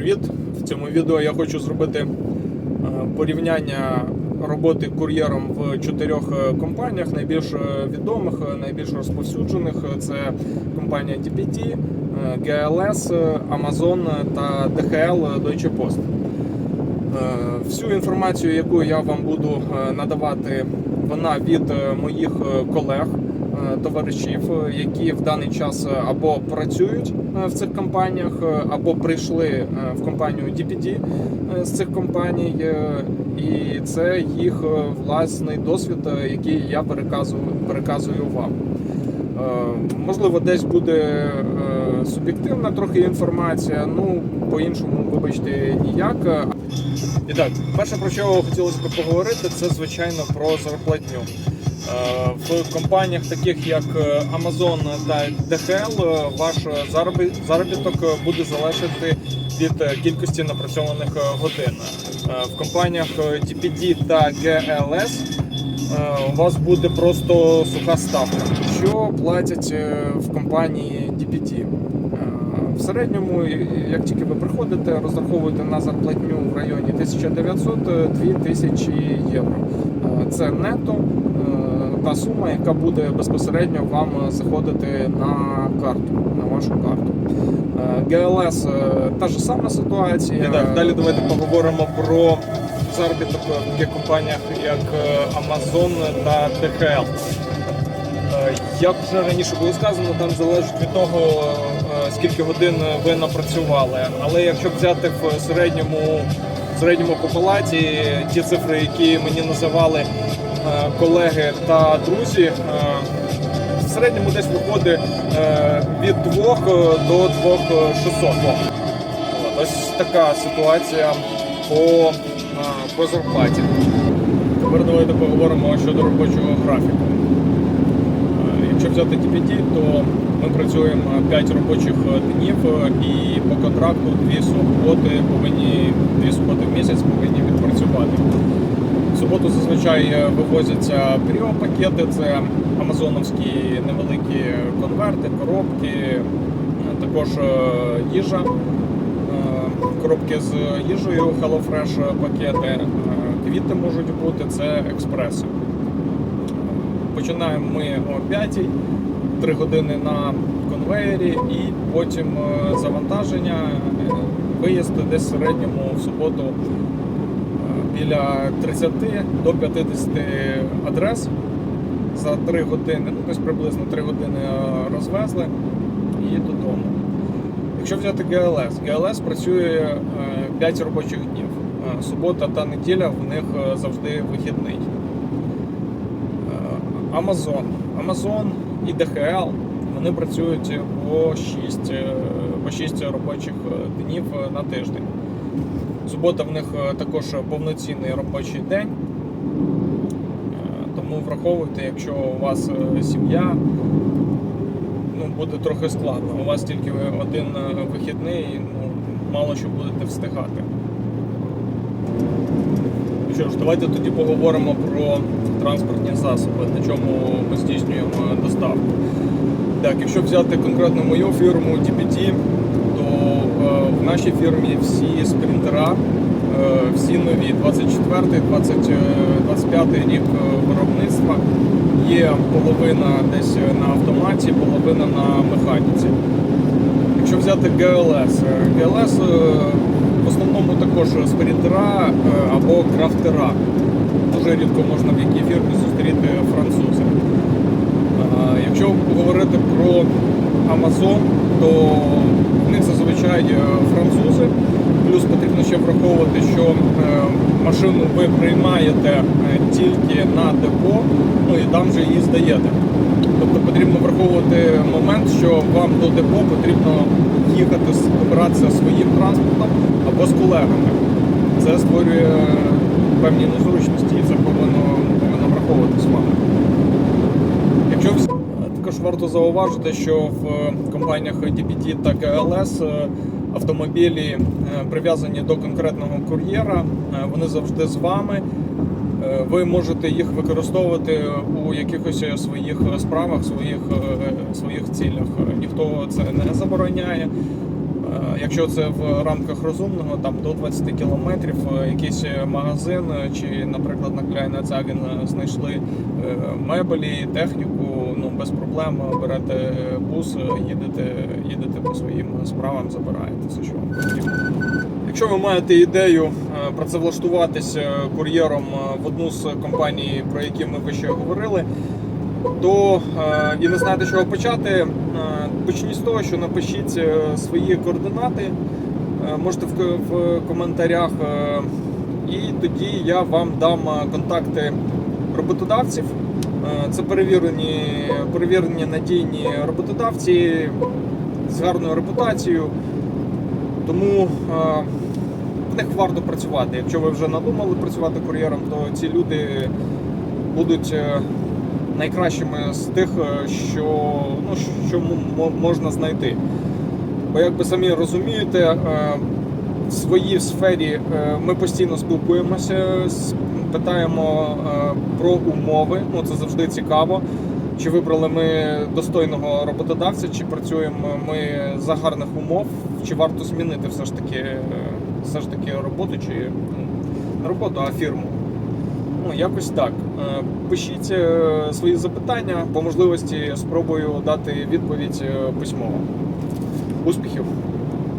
Привіт! В цьому відео я хочу зробити е, порівняння роботи кур'єром в чотирьох е, компаніях, найбільш е, відомих, найбільш розповсюджених. Це компанія DPT, е, GLS, Amazon та DHL Deutsche Post. Всю інформацію, яку я вам буду надавати, вона від моїх колег, товаришів, е, які в даний час е, або працюють е, в цих компаніях, е, або прийшли е, в компанію DPD е, з цих компаній, е, і це їх е, власний досвід, е, який я переказую, переказую вам. Е, Можливо, десь буде е, суб'єктивна трохи інформація, ну по-іншому, вибачте, ніяк. І так, перше, про що хотілося б поговорити, це звичайно про зарплатню. Е, В компаніях, таких як е, Amazon та DHL, е, ваш заробіток буде залежати від кількості напрацьованих годин. В компаніях DPD та GLS у вас буде просто суха ставка, що платять в компанії DPD. В середньому, як тільки ви приходите, розраховуєте на зарплатню в районі 1900-2000 євро. Це нето та сума, яка буде безпосередньо вам заходити на карту, на вашу карту. Е, GLS е, та ж сама ситуація. І так, Далі давайте поговоримо про заробіток в таких компаніях, як е, Amazon та DHL. Е, Як вже раніше було сказано, там залежить від того, е, скільки годин ви напрацювали. Але якщо взяти в середньому, середньому по палаті ті цифри, які мені називали е, колеги та друзі, е, в середньому десь виходить е, від 2 до 2600. От, Ось така ситуація по, по зарплаті. Тепер давайте поговоримо щодо робочого графіку. Е, Якщо взяти TPT, то ми працюємо 5 робочих днів е, і по контракту 2 суботи повинні 2 суботи в місяць повинні відпрацювати. В суботу зазвичай е, вивозяться пакети, це амазоновські невеликі конверти, коробки, е, також е, їжа, е, коробки з їжею, HelloFresh пакети, е, квіти можуть бути, це експреси. Починаємо ми о 5, 3 години на конвеєрі і потім е, завантаження, е, виїзд десь в середньому в суботу е, біля 30 до 50 адрес за 3 години, ну десь приблизно 3 години розвезли і додому. Якщо взяти GLS, GLS працює 5 робочих днів. Субота та неділя в них завжди вихідний. Amazon. Amazon і DHL вони працюють по 6, е, по 6 робочих е, днів е, на тиждень. Субота в них також повноцінний робочий день. Тому враховуйте, якщо у вас сім'я, ну, буде трохи складно. У вас тільки один вихідний, ну, мало що будете встигати. Ну Що ж, давайте тоді поговоримо про транспортні засоби, на чому ми здійснюємо доставку. Так, якщо взяти конкретно мою фірму DPT, то е, в нашій фірмі всі спринтера, е, всі нові, 24, 20, е, 25 рік е, виробництва. Є половина десь на автоматі, половина на механіці. Якщо взяти GLS, GLS основному також спринтера е, або крафтера. Дуже рідко можна в якій фірмі зустріти французи. Е, Якщо говорити про Amazon, то в них зазвичай е, французи. Плюс потрібно ще враховувати, що машину ви приймаєте тільки на депо, ну і там же її здаєте. Тобто потрібно враховувати момент, що вам до депо потрібно їхати добиратися своїм транспортом або з колегами. Це створює певні незручності і це повинно, повинно враховуватись вами. Якщо вз- також варто зауважити, що в е, компаніях DPT та е, автомобілі е, прив'язані до конкретного кур'єра, е, вони завжди з вами. Е, Ви можете їх використовувати у якихось своїх справах, своїх, е, своїх цілях. Ніхто це не забороняє. Е, Якщо це в рамках розумного, там до 20 кілометрів е, якийсь магазин е, чи, наприклад, на Кляйна Цаген знайшли е, меблі, техніку, ну без проблем берете бус, е, їдете, їдете по своїм справам, забираєте все, що вам потрібно. Якщо ви маєте ідею працевлаштуватися кур'єром е, в одну з компаній, про які ми вище говорили, то е, і не знаєте, чого почати, е, почніть з того, що напишіть свої координати, можете в, коментарях, і тоді я вам дам контакти роботодавців. Це перевірені, перевірені надійні роботодавці з гарною репутацією. Тому е, варто працювати. Якщо ви вже надумали працювати кур'єром, то ці люди будуть е, найкращими з тих, е, що, ну, що можна знайти. Бо, як ви самі розумієте, е, в своїй сфері ми постійно спілкуємося, питаємо про умови. Ну, це завжди цікаво. Чи вибрали ми достойного роботодавця, чи працюємо ми за гарних умов, чи варто змінити все ж таки, все ж таки роботу, чи ну, роботу, а фірму. Ну, якось так. Е, Пишіть е, свої запитання, по можливості спробую дати відповідь е, письмово. Успіхів!